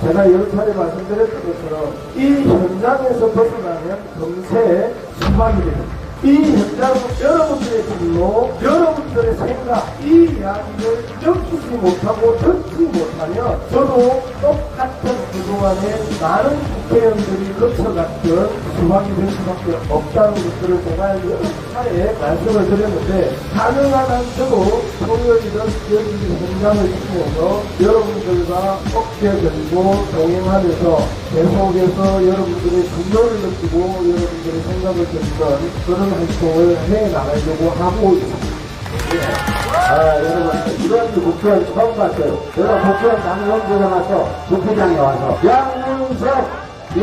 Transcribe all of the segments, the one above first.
제가 여러 차례 말씀드렸던 것처럼 이 현장에서 벗어나면 금세 수박이 됩니다. 이 현장은 여러분들의 진로, 여러분들의 생각, 이 이야기를 느끼지 못하고 듣지 못하면 저도 똑같은 그동안에 많은 국회의원들이 거쳐갔던 수박이 될 수밖에 없다는 것들을 제가 여러 차례 말씀을 드렸는데 가능한 한 저도 토요일은 여기 현장을 지키면서 여러분들과 어깨 들고 동행하면서 계속해서 여러분들의 분노를 느끼고 여러분들의 생각을 듣는 그런 활동을 해 나가려고 하고 있습니다. 아, 여러분, 이런 국회의원 처음 봤어요. 제가 국회의원 당선되고 나서 국회장에 와서 양문석,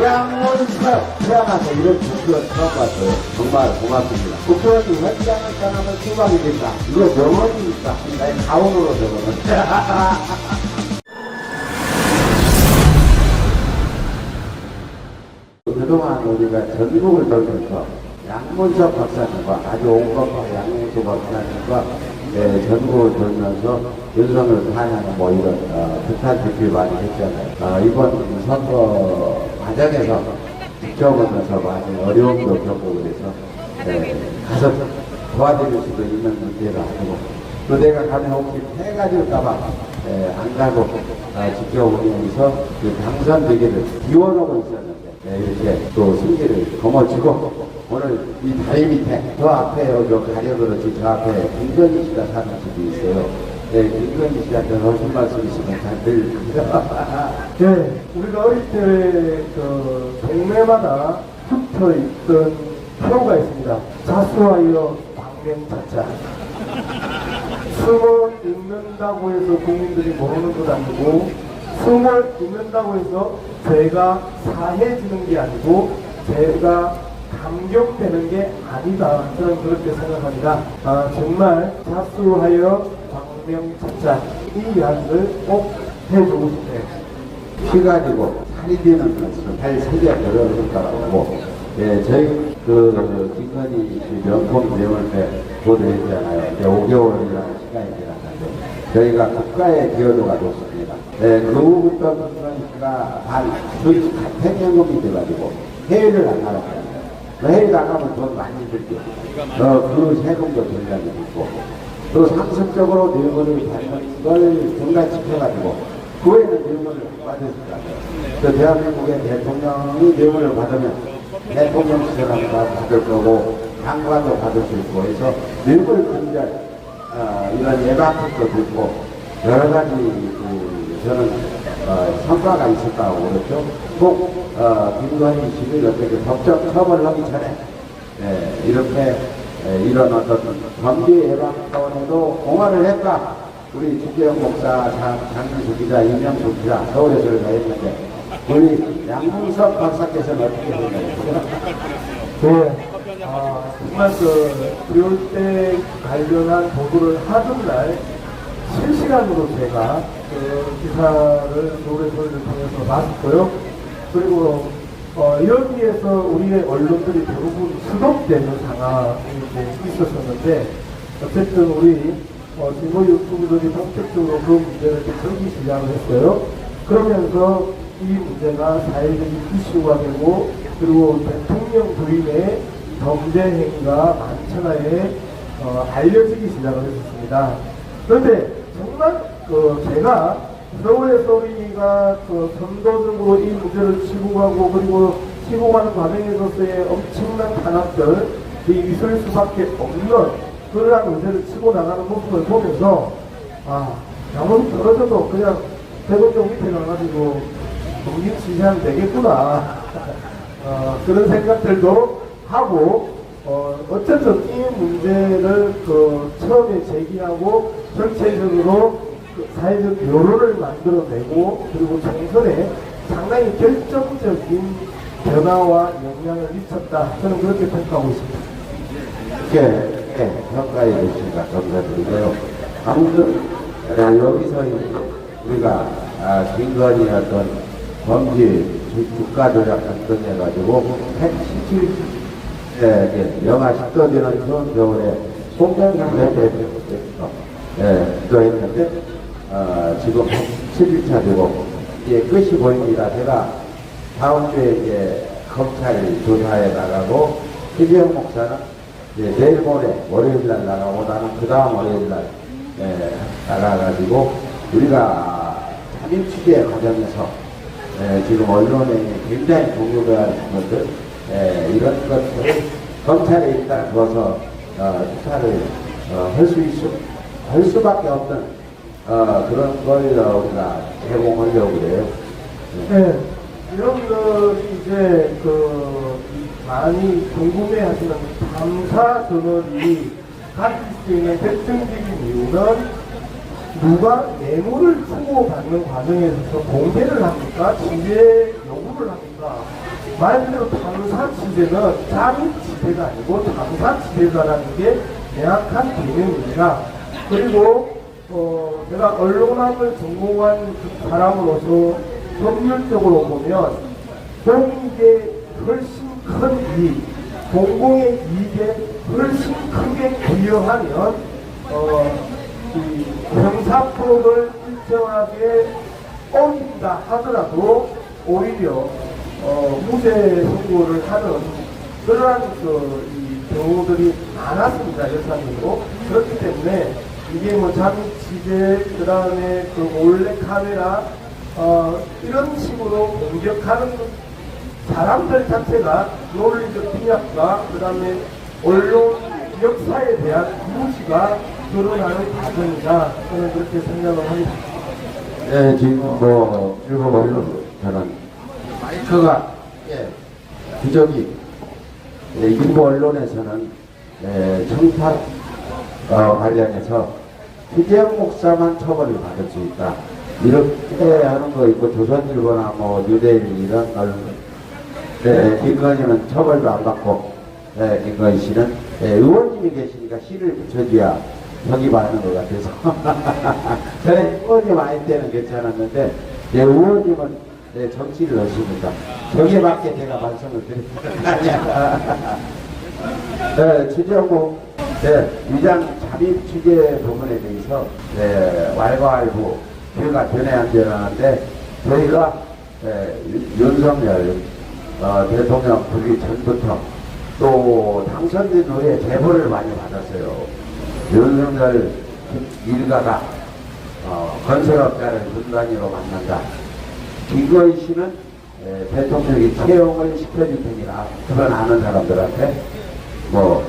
양문석 태어나서 이런 국회의원 처음 봤어요. 정말 고맙습니다. 국회의원이 현장을 떠나면 수박이 된다. 이거 명언이니까 나의 가온으로 저거는. 그동안 우리가 전국을 돌면서 양문석 박사님과 아주 온건파 양문석 박사님과 예, 전국을 돌면서 윤석열 탄핵 뭐 이런 어, 부탄 집회 많이 했잖아요. 어, 이번 선거 과정에서 지켜보면서 많이 어려움도 겪고 그래서 예, 가서 도와드릴 수도 있는 문제가 아니고 또 내가 가면 혹시 해가지고까봐 예, 안 가고 아, 지켜보면서 그 당선되기를 기원하고 있었는데 네, 이렇게 또 승기를 거머쥐고 오늘 이 다리 밑에 저 앞에 여기 가려 그렇지 저 앞에 김건희 씨가 사는 집이 있어요. 네, 김건희 씨한테 하신 말씀 있으면 잘 들립니다. 네, 우리가 어릴 때그 동네마다 붙어 있던 표가 있습니다. 자수하여 망명자자. 숨을 읽는다고 해서 국민들이 모르는 것 아니고 숨을 읽는다고 해서 죄가 사해지는 게 아니고 죄가 감경되는 게 아니다. 저는 그렇게 생각합니다. 아, 정말 자수하여 망명자자. 이 이야기를 꼭 해주고 싶네요. 피가 지고 살이 되는 것은 살 어려울 거라고 예, 저희 그 김건희 씨 명품 때 보도했잖아요. 이제 5개월이라는 시간이 지났는데 저희가 국가의 기여도가 높습니다. 예, 그 후부터 김건희 씨가 한 저희 가택연금이 돼가지고 해외를 안 나갔잖아요. 그 해외 나가면 돈 많이 들죠. 어, 그 세금도 전략이 있고 또 상습적으로 뇌물을 받는 걸 중단시켜가지고 후에는 뇌물을 받을 수 있어요. 그 대한민국의 대통령이 뇌물을 받으면 대통령 시절한가 받을 거고 장관도 받을 수 있고 해서 뇌물 분절 어, 이런 예방책도 있고 여러 가지 그, 저는 어, 성과가 있었다고 그렇죠. 꼭 어, 김건희 씨를 어떻게 법적 처벌하기 전에 예, 이렇게 예, 이런 어떤 범죄 예방 차원에도 공헌을 했다. 우리 주재영 목사, 장, 장민수 기자, 이명수 기자, 서울에서 가 했는데 우리 양문석 박사께서는 어떻게 생각하세요? 네. 아, 정말 그, 비올 때 관련한 보도를 하던 날 실시간으로 제가 그 기사를 노래 소리를 통해서 봤고요. 그리고 어, 여기에서 우리의 언론들이 대부분 수독되는 상황이 있었었는데 어쨌든 우리 어, 진보 유튜브들이 본격적으로 그 문제를 들기 시작을 했어요. 그러면서 이 문제가 사회적인 이슈가 되고 그리고 대통령 부인의 범죄 행위가 만천하에 어, 알려지기 시작을 했었습니다. 그런데 정말 그 제가 서울의 소리가 그 선도적으로 이 문제를 치고 가고 그리고 치고 가는 과정에 있어서의 엄청난 탄압들 이 있을 수밖에 없는 그러한 문제를 치고 나가는 모습을 보면서 아 아무리 떨어져도 그냥 대통령 밑에 가가지고 공직 지시하면 되겠구나. 어, 그런 생각들도 하고 어, 어쨌든 이 문제를 그 처음에 제기하고 전체적으로 그 사회적 여론을 만들어내고 그리고 총선에 상당히 결정적인 변화와 영향을 미쳤다. 저는 그렇게 평가하고 있습니다. 이렇게 예, 평가해 주시니까 감사드리고요. 아무튼 아, 여기서 우리가 아, 김건희 어떤 범죄 주- 주가 조작 사건 해가지고 117 예, 예, 영하 10도 되는 추운 겨울에 공장상대 대표로서 예, 또 했는데 어, 지금 7일차 되고 이제 끝이 보입니다. 제가 다음 주에 이제 검찰 조사에 나가고 최재형 목사는 이제 내일 모레 월요일 날 나가고 나는 그 다음 월요일 날 예, 나가가지고 우리가 잠입 취재 과정에서 예, 지금 언론에 굉장히 공유가 것들 예, 이런 것들을 검찰에 일단 두어서 어, 수사를 어, 할수 있을 할 수밖에 없는 어, 그런 걸 어, 우리가 제공하려고 그래요. 네, 이런 거 이제 그 많이 궁금해하시는 감사 전원이 가질 수 있는 결정적인 이유는 누가 뇌물을 주고받는 과정에 있어서 공개를 합니까? 취재 요구를 합니까? 말 그대로 취재는 잠입 취재가 아니고 탐사 취재다라는 게 명확한 개념입니다. 그리고 어, 제가 언론학을 전공한 그 사람으로서 법률적으로 보면 공익에 훨씬 큰 이익, 공공의 이익에 훨씬 크게 부여하면 어, 이 형사법을 일정하게 어긴다 하더라도 오히려 어, 무죄 선고를 하는 그러한 그, 이 경우들이 많았습니다 역사적으로. 그렇기 때문에 이게 뭐 취재 그 다음에 그 몰래 카메라 어, 이런 식으로 공격하는 사람들 자체가 논리적 빈약과 그 다음에 언론 역사에 대한 무지가 드러나는 과정이다. 저는 그렇게 생각을 합니다. 예, 지금 뭐 일본 언론 저는 마이크가 예, 부적이 예, 일부 언론에서는 예, 청탁 어, 관련해서 희재영 목사만 처벌을 받을 수 있다. 이렇게 하는 거 있고 조선일보나 뭐 뉴데일리 이런 언론 네, 김건희는 처벌도 안 받고 네, 김건희 씨는 예, 의원님이 계시니까 씨를 붙여줘야 벽이 받는 것 같아서 저는 의원님 아닐 때는 괜찮았는데 예, 의원님은 네, 정치를 하시니까 저게밖에 제가 말씀을 드립니다. 네, 최재호 네, 위장 잠입 취재 부분에 대해서 네, 왈가왈부 저희가 변해 안 변하는데 저희가 네, 윤- 윤석열 어, 대통령 부기 전부터 또 당선된 후에 제보를 많이 받았어요. 윤석열 일가가 어, 건설업자를 분단위로 만난다. 김건희 씨는 에, 대통령이 채용을 시켜줄 테니까 그런 아는 사람들한테 뭐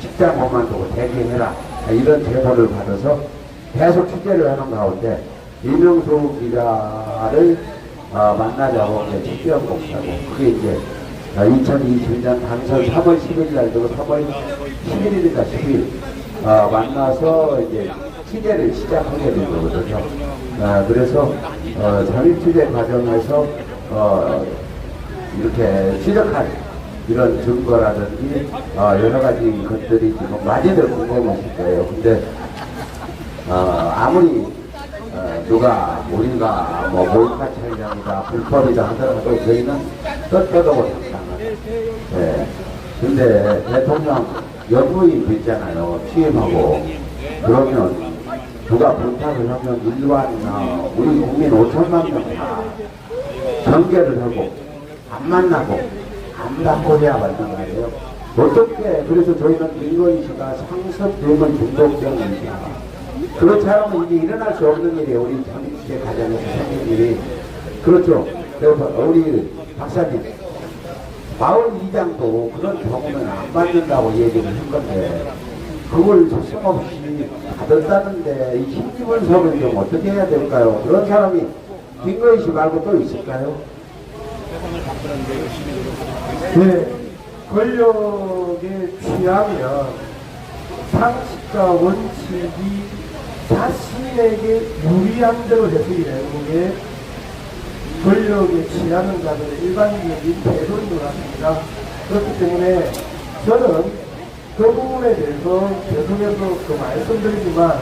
직장 그만두고 대기해라 이런 제보를 받아서 계속 취재를 하는 가운데 이명수 기자를 어, 만나자고 직접 목사고 그게 이제 2022년 당선 3월 10일 날도 3월 11일인가 10일 어, 만나서 이제 취재를 시작하게 된 거거든요. 아, 그래서 어, 잠입 취재 과정에서 어, 이렇게 추적한 이런 증거라든지 어, 여러 가지 것들이 지금 많이들 궁금하실 거예요. 근데 어, 아무리 어, 누가 우리가 뭐 몰카 촬영이다 불법이다 하더라도 저희는 떳떳하고 당당하다. 예. 근데 대통령 연구인 있잖아요. 취임하고 그러면 누가 부탁을 하면 일반이나 우리 국민 5천만 명다 경계를 하고 안 만나고 안 받고 해야 맞는 거예요. 어떻게 그래서 저희는 김건희 씨가 상습 병원 중독병이니까 그렇지 않으면 이게 일어날 수 없는 일이에요. 우리 장기시대 가정에서 생긴 일이 그렇죠. 그래서 우리 박사님 마을 이장도 그런 경우는 안 받는다고 얘기를 한 건데 그걸 서슴없이 받았다는데 이 힘집은 서면 좀 어떻게 해야 될까요? 그런 사람이 김건희 씨 말고 또 있을까요? 네, 권력에 취하면 상식과 원칙이 자신에게 유리한 대로 해서 일하는 게 권력에 취하는 자들의 일반적인 것 같습니다. 그렇기 때문에 저는 그 부분에 대해서 계속해서 그 말씀드리지만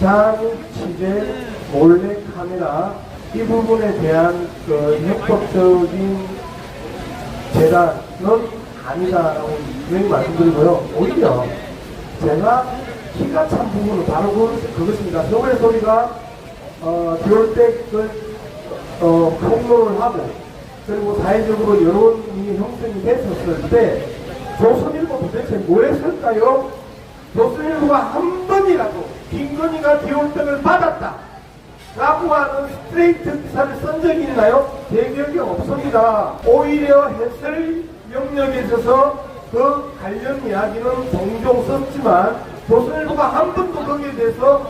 장 취재 몰래 카메라 이 부분에 대한 그 형법적인 재단은 아니다라고 분명히 말씀드리고요. 오히려 제가 키가 찬 부분은 바로 그, 그것입니다. 서울의 소리가 어, 들어올 때그 어, 폭로를 하고 그리고 사회적으로 여론이 형성이 됐었을 때 조선일보 도대체 뭘 했을까요? 조선일보가 한 번이라도 김건희가 기울등을 받았다 라고 하는 스트레이트 기사를 쓴 적이 있나요? 대기억이 없습니다. 오히려 해설 영역에 있어서 그 관련 이야기는 종종 썼지만 조선일보가 한 번도 거기에 대해서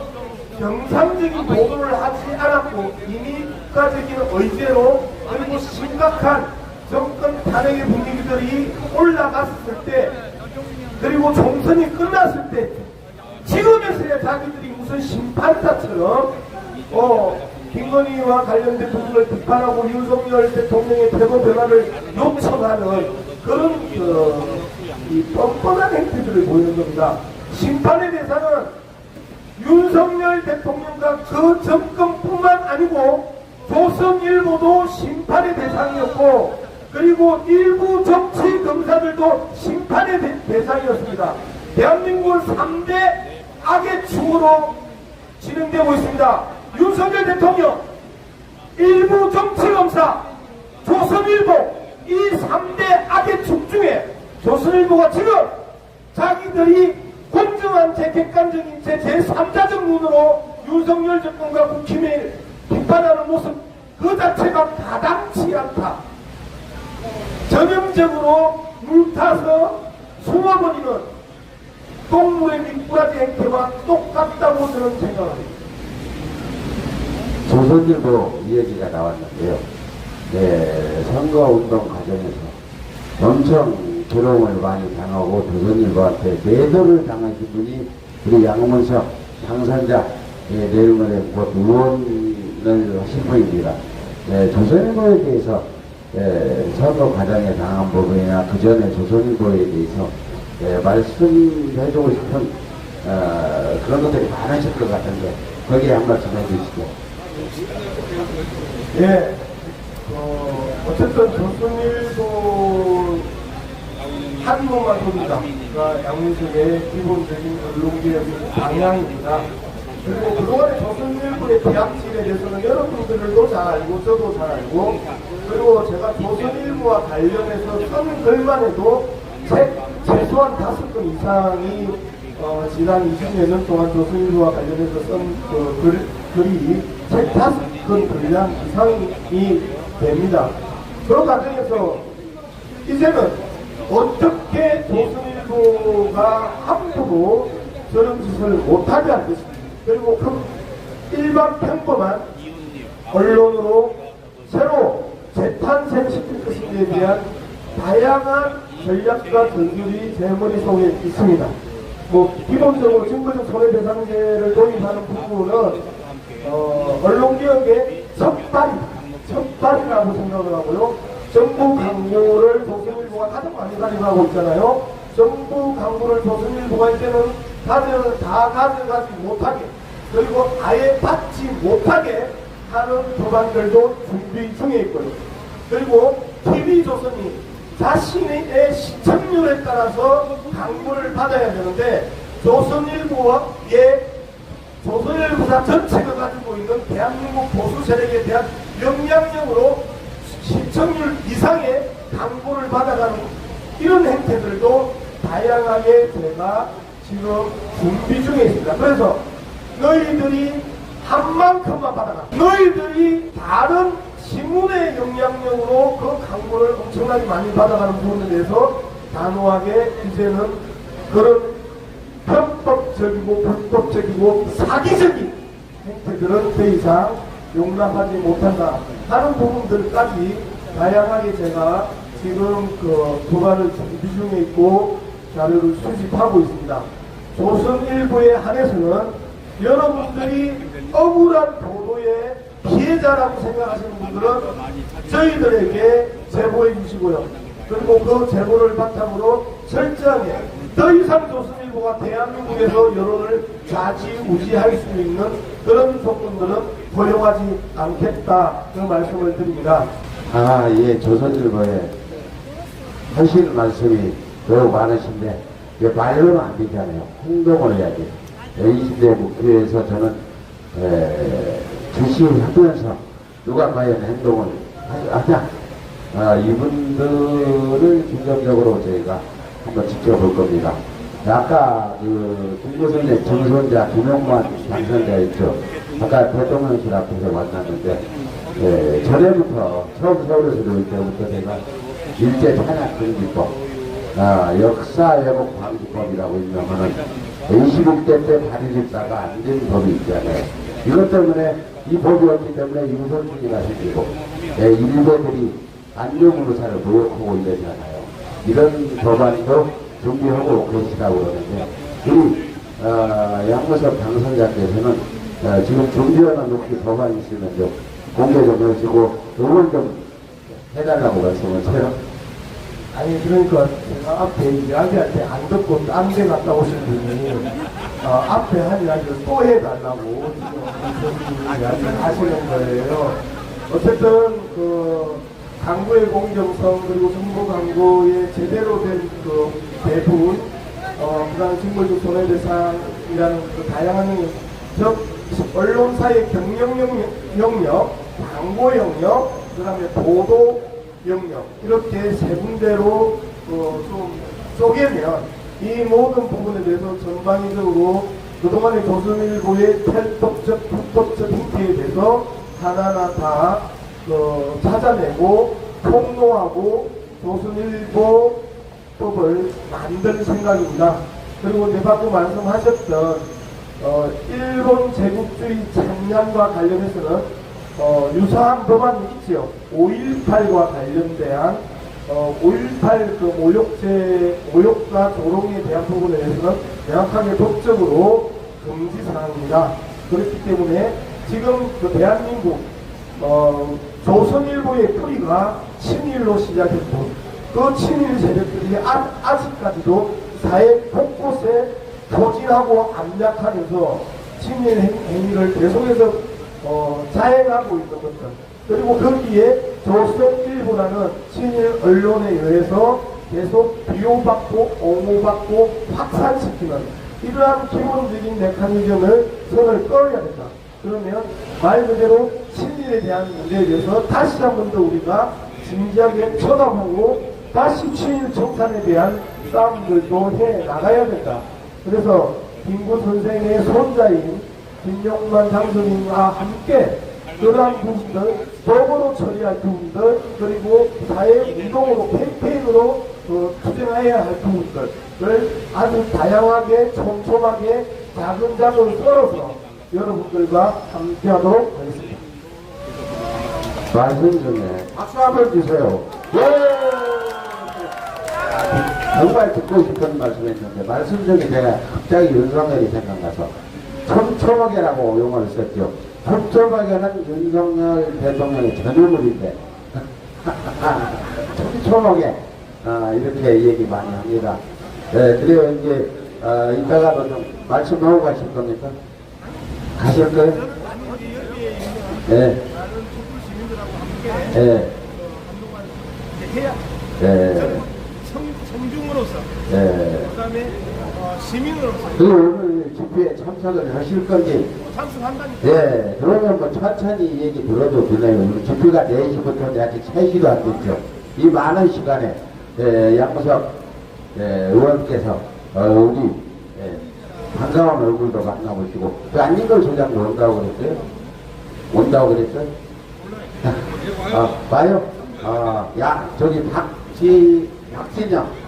정상적인 보도를 하지 않았고 이미 국가적인 의제로 그리고 심각한 정권 탄핵의 분위기들이 올라갔을 때 그리고 총선이 끝났을 때 지금에서야 자기들이 무슨 심판사처럼 어 김건희와 관련된 부분을 비판하고 윤석열 대통령의 태도 변화를 요청하는 그런 그, 이 뻔뻔한 행태들을 보이는 겁니다. 심판의 대상은 윤석열 대통령과 그 정권뿐만 아니고 조선일보도 심판의 대상이었고 그리고 일부 정치 검사들도 심판의 대- 대상이었습니다. 대한민국은 3대 악의 축으로 진행되고 있습니다. 윤석열 대통령, 일부 정치 검사, 조선일보 이 3대 악의 축 중에 조선일보가 지금 자기들이 공정한 제 객관적인 제 제3자적 눈으로 윤석열 정권과 국힘을 비판하는 모습 그 자체가 가당치 않다. 전형적으로 물타서 숨어버리는 동물의 미꾸라지 행태와 똑같다고 저는 생각합니다. 조선일보 이야기가 나왔는데요. 네, 선거운동 과정에서 엄청 괴로움을 많이 당하고 조선일보한테 매도를 당하신 분이 우리 양문석 당선자 예, 내용을 곧 의원을 하신 분입니다. 네, 조선일보에 대해서 예, 선거 과정에 당한 부분이나 그 전에 조선일보에 대해서 예, 말씀해주고 싶은 어, 그런 것들이 많으실 것 같은데 거기에 한 말씀 해주시죠. 예. 어, 어쨌든 조선일보 한국만 돕니다. 그러니까 양민석의 기본적인 언론개혁의 방향입니다. 그리고 그동안의 조선일보의 대학질에 대해서는 여러분들도 잘 알고 저도 잘 알고 그리고 제가 조선일보와 관련해서 쓴 글만 해도 책 최소한 다섯 건 이상이 어, 지난 20년 동안 조선일보와 관련해서 쓴그 글, 글이 책 다섯 건 분량 이상이 됩니다. 그런 과정에서 이제는 어떻게 조선일보가 함부로 저런 짓을 못하게 할 것인가 그리고 그 일반 평범한 언론으로 새로 재탄생시킬 것인지에 대한 다양한 전략과 전술이 제 머릿속에 있습니다. 뭐 기본적으로 증거적 손해배상제를 도입하는 부분은 어, 언론개혁의 첫발이다. 첫발이라고 생각을 하고요. 정부 강요를 조선일보가 가장 많이 가져가고 있잖아요. 정부 강요를 조선일보가 이제는 가져, 다 가져가지 못하게 그리고 아예 받지 못하게 하는 법안들도 준비 중에 있고요. 그리고 TV조선이 자신의 시청률에 따라서 강구를 받아야 되는데 조선일보의 조선일보사 전체가 가지고 있는 대한민국 보수 세력에 대한 영향력으로 시청률 이상의 강구를 받아가는 이런 행태들도 다양하게 제가 지금 준비 중에 있습니다. 그래서 너희들이 한 만큼만 받아가. 너희들이 다른 신문의 영향력으로 그 광고를 엄청나게 많이 받아가는 부분에 대해서 단호하게 이제는 그런 편법적이고 불법적이고 사기적인 행태들은 더 이상 용납하지 못한다 하는 부분들까지 다양하게 제가 지금 그 도발을 준비 중에 있고 자료를 수집하고 있습니다. 조선일보에 한해서는 여러분들이 억울한 보도의 피해자라고 생각하시는 분들은 저희들에게 제보해 주시고요. 그리고 그 제보를 바탕으로 철저하게 더 이상 조선일보가 대한민국에서 여론을 좌지우지할 수 있는 그런 조건들은 허용하지 않겠다 그 말씀을 드립니다. 아, 예, 조선일보에 하실 말씀이 매우 많으신데, 왜 말로는 안 되잖아요. 행동을 해야지. 20대 목표에서 저는, 에, 주시하면서 누가 과연 행동을 하- 하냐 아, 이분들을 중점적으로 저희가 한번 지켜볼 겁니다. 아까 그 중고선의 정선자 김용만 당선자 있죠. 아까 대통령실 앞에서 만났는데 예, 전에부터 처음 서울에서 들어올 때부터 제가 일제 탄압 금지법 아, 역사 왜곡 방지법이라고 유명하는 26대 때 발의됐다가 안 된 법이 있잖아요. 이것 때문에 이 법이 없기 때문에 유선주의가 생기고 예, 일본들이 안녕으로사를 모욕하고 이러잖아요. 이런 법안도 준비하고 올 것이라고 그러는데 우리 어, 양무섭 당선자께서는 어, 지금 준비하는 놓기 법안이 있으면 좀 공개 좀 해주고 응원 좀 해달라고 말씀을 해요. 아니 그러니까 제가 앞에 이야기할 때 안 듣고 딴 데 갔다 오신 분이 어, 앞에 한 이야기를 또 해달라고 이야기를 하시는 거예요. 어쨌든 그 강구의 공정성 그리고 정보 강구의 제대로 된그 대부분 어, 그다음 식물적 손해배상이라는 그 다양한 즉 언론사의 경영 영역, 광고 영역, 그다음에 보도 영역 이렇게 세 군데로 어, 좀 쪼개면 이 모든 부분에 대해서 전방위적으로 그동안의 조선일보의 탈법적, 불법적 행태에 대해서 하나하나 다 어, 찾아내고 폭로하고 조선일보법을 만들 생각입니다. 그리고 내 방금 말씀하셨던 어, 일본 제국주의 찬양과 관련해서는 어, 유사한 법안이 있죠. 5.18과 관련된 어, 5.18그 모욕죄, 모욕과 조롱에 대한 부분에 대해서는 명확하게 법적으로 금지 사항입니다. 그렇기 때문에 지금 그 대한민국 어, 조선일보의 뿌리가 친일로 시작했고 그 친일 세력들이 아, 아직까지도 사회 곳곳에 포진하고 암약하면서 친일 행- 행위를 계속해서 어, 자행하고 있는 것들 그리고 거기에 조선일보라는 친일 언론에 의해서 계속 비호받고 옹호받고 확산시키는 이러한 기본적인 메커니즘을 선을 끌어야 된다. 그러면 말 그대로 친일에 대한 문제에 대해서 다시 한 번 더 우리가 진지하게 쳐다보고 다시 친일 정산에 대한 싸움들도 해 나가야 된다. 그래서 김구 선생의 손자인 김용만 장선님과 함께 그러한 부분들, 법으로 처리할 부분들, 그리고 사회 운동으로, 캠페인으로 어, 투쟁해야 할 부분들을 아주 다양하게, 촘촘하게, 자근자근 썰어서 여러분들과 함께 하도록 하겠습니다. 말씀 중에 박수 한번 주세요. 예! 정말 듣고 싶은 말씀했는데 말씀 중에 제가 갑자기 윤석열이 생각나서 촘촘하게라고 용어를 썼죠. 촘촘하게는 윤석열 대통령의 전유물인데 촘촘하게 어, 이렇게 얘기 많이 합니다. 네, 그래요 이제 어, 이따가도 좀 말씀하고 가실 겁니까? 가실 거예요? 네. 네. 네. 성, 성중으로서 네. 그다음에 어, 시민으로서 그 오늘 집회에 참석을 하실 건지, 참석한다니까 예, 그러면 뭐 천천히 얘기 들어도 되네요. 우리 집회가 4시부터 아직 3시도 안 됐죠. 이 많은 시간에, 예, 양무석, 예, 의원께서, 어, 우리, 예, 반가운 얼굴도 만나보시고, 그 안진걸 소장도 온다고 그랬어요? 온다고 그랬어요? 아, 봐요? 아, 야, 저기 박지, 박진영.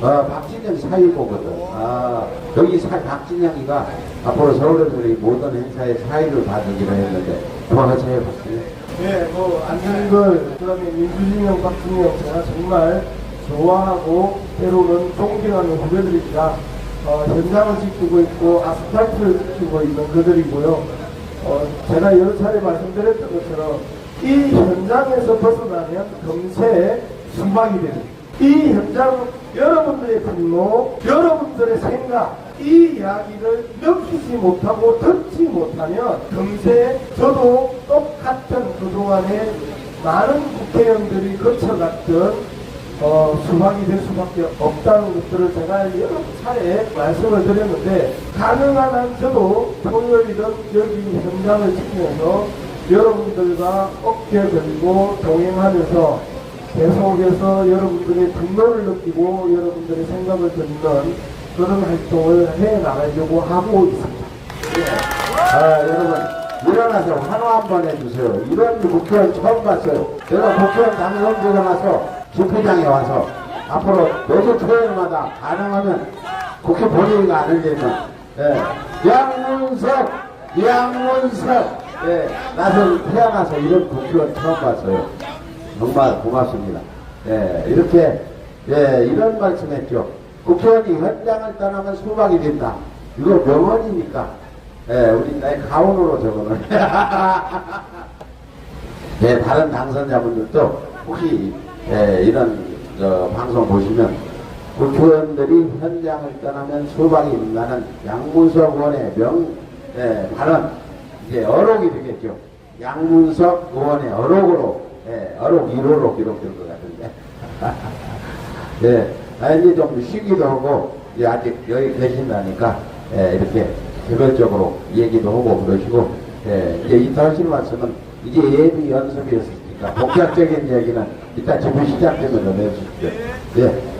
어, 박진영 사위보거든. 아, 여기 사, 박진영이가 앞으로 서울에서 우리 모든 행사에 사위를 받으기로 했는데, 도와주세요, 박진영. 네, 뭐 안진걸, 그 다음에 민주진영, 박진영 제가 정말 좋아하고 때로는 존경하는 후배들입니다. 어, 현장을 지키고 있고 아스팔트를 지키고 있는 그들이고요. 어, 제가 여러 차례 말씀드렸던 것처럼 이 현장에서 벗어나면 금세 수박이 되는 이 현장 여러분들의 분노, 여러분들의 생각, 이 이야기를 느끼지 못하고 듣지 못하면 금세 저도 똑같은 그동안에 많은 국회의원들이 거쳐갔던 어, 수박이 될 수밖에 없다는 것들을 제가 여러 차례 말씀을 드렸는데 가능한 한 저도 토요일이든 여기 현장을 지키면서 여러분들과 어깨 들고 동행하면서 계속해서 여러분들의 분노를 느끼고 여러분들의 생각을 듣는 그런 활동을 해 나가려고 하고 있습니다. 아, 여러분, 일어나서 환호 한번 해주세요. 이런 국회의원 처음 봤어요. 제가 국회의원 당선되고 나서 주표장에 와서 앞으로 매주 토요일마다 가능하면 국회 본회의가 안 되면, 예, 양문석, 양문석, 예, 나서 태어나서 이런 국회의원 처음 봤어요. 정말 고맙습니다. 예, 이렇게, 예, 이런 말씀 했죠. 국회의원이 현장을 떠나면 수박이 된다. 이거 명언이니까. 예, 우리 나의 가온으로 적어놓은. 예, 다른 당선자분들도 혹시 예, 이런 저, 방송 보시면 국회의원들이 현장을 떠나면 수박이 된다는 양문석 의원의 명 예, 발언 이제 어록이 되겠죠. 양문석 의원의 어록으로 예, 어록 1호로 기록될 것 같은데. 예, 아, 이제 좀 쉬기도 하고, 이제 아직 여기 계신다니까, 예, 이렇게 개별적으로 얘기도 하고 그러시고, 예, 이제 이따 하실 말씀은 이제 예비 연습이었으니까, 본격적인 얘기는 이따 집회 시작되면 좀 해주십시오. 예,